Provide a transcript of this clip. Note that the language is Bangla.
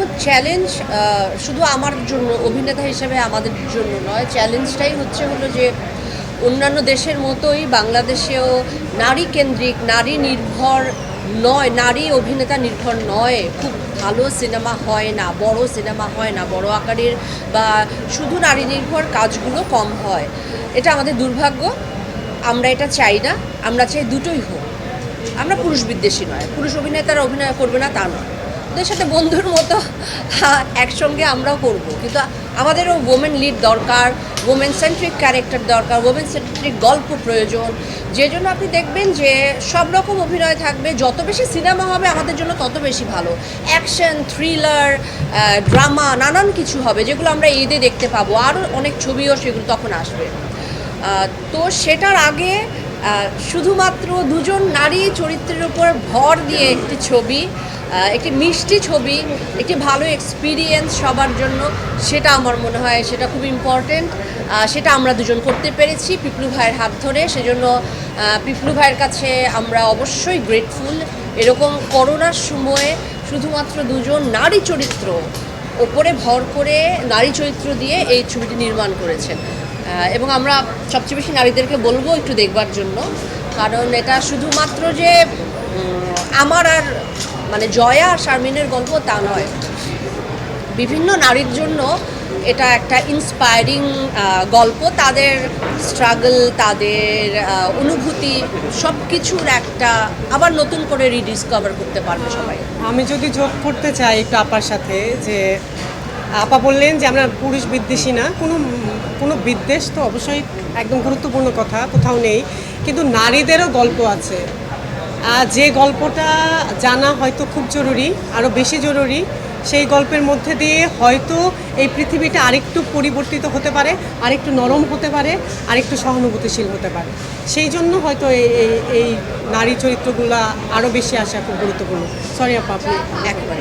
দেখুন চ্যালেঞ্জ শুধু আমার জন্য, অভিনেতা হিসেবে আমাদের জন্য নয় চ্যালেঞ্জটাই হচ্ছে হলো যে অন্যান্য দেশের মতোই বাংলাদেশেও নারী কেন্দ্রিক, নারী নির্ভর নয়, নারী অভিনেতা নির্ভর নয়। খুব ভালো সিনেমা হয় না, বড় সিনেমা হয় না, বড় আকারের বা শুধু নারী নির্ভর কাজগুলো কম হয়। এটা আমাদের দুর্ভাগ্য, আমরা এটা চাই না, আমরা চাই দুটোই হোক। আমরা পুরুষ বিদ্বেষী নয়, পুরুষ অভিনেতারা অভিনয় করবে না তা নয়। ওদের সাথে বন্ধুর মতো একসঙ্গে আমরাও করব। কিন্তু আমাদেরও ওমেন লিড দরকার ওমেন সেন্ট্রিক ক্যারেক্টার দরকার ওমেন সেন্ট্রিক গল্প প্রয়োজন। যে জন্য আপনি দেখবেন যে সব রকম অভিনয় থাকবে, যত বেশি সিনেমা হবে আমাদের জন্য তত বেশি ভালো। অ্যাকশন থ্রিলার ড্রামা নানান কিছু হবে, যেগুলো আমরা ঈদে দেখতে পাবো। আরও অনেক ছবিও সেগুলো তখন আসবে। তো সেটার আগে শুধুমাত্র দুজন নারী চরিত্রের উপর ভর দিয়ে একটি ছবি একটি মিষ্টি ছবি, একটি ভালো এক্সপিরিয়েন্স সবার জন্য, সেটা আমার মনে হয় সেটা খুব ইম্পর্টেন্ট সেটা আমরা দুজন করতে পেরেছি পিপলু ভাইয়ের হাত ধরে। সেজন্য পিপলু ভাইয়ের কাছে আমরা অবশ্যই গ্রেটফুল এরকম করোনার সময়ে শুধুমাত্র দুজন নারী চরিত্র ওপরে ভর করে নারী চরিত্র দিয়ে এই ছবিটি নির্মাণ করেছেন। এবং আমরা সবচেয়ে বেশি নারীদেরকে বলব একটু দেখবার জন্য। কারণ এটা শুধুমাত্র যে আমার আর মানে জয়া আর শারমিনের গল্প তা নয়। বিভিন্ন নারীর জন্য এটা একটা ইন্সপায়ারিং গল্প। তাদের স্ট্রাগল তাদের অনুভূতি সব কিছুর একটা আবার নতুন করে রিডিসকভার করতে পারবে সবাই। আমি যদি যোগ করতে চাই একটু আপার সাথে যে আপা বললেন যে আমরা পুরুষ বিদ্বেষী না, কোনো কোনো বিদ্বেষ তো অবশ্যই একদম গুরুত্বপূর্ণ কথা, কোথাও নেই। কিন্তু নারীদেরও গল্প আছে। যে গল্পটা জানা হয়তো খুব জরুরি আরও বেশি জরুরি, সেই গল্পের মধ্যে দিয়ে হয়তো এই পৃথিবীটা আরেকটু পরিবর্তিত হতে পারে, আরেকটু নরম হতে পারে, আরেকটু সহানুভূতিশীল হতে পারে। সেই জন্য হয়তো এই- এই নারী চরিত্রগুলো আরও বেশি আসা খুব গুরুত্বপূর্ণ। সরি আপা, আপনি একেবারে।